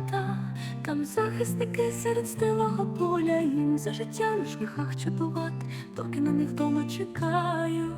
свята, там захисники серед стилого поля їм за життя на шляхах чатувати, доки на них вдома чекають.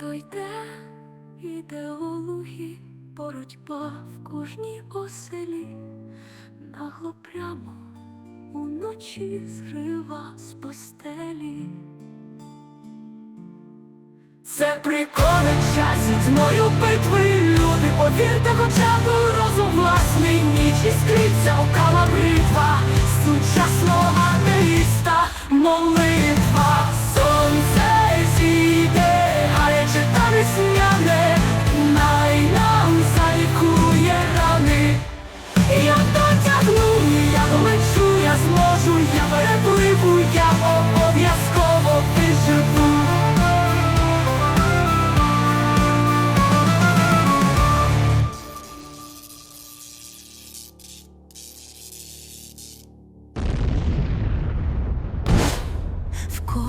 Ой, то йде, іде у луги, боротьба в кожній оселі, нагло прямо уночі зрива з постелі. Це приконить час зітьмою битви. Люди, повірте, хоча б у розум власний. Ніч іскриться окала бритва Сучасного атеїста молитва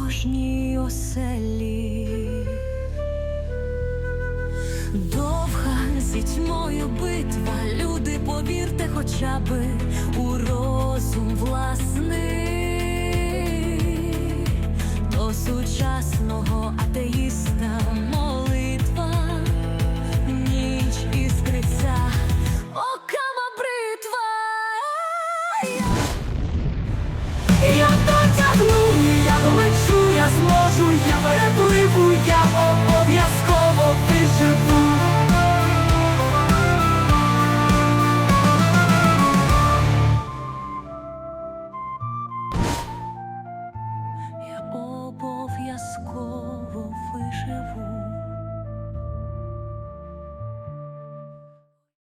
в кожній оселі. Довга зі тьмою битва, люди, повірте, хоча би у розум власний, я обов'язково виживу. Я обов'язково виживу.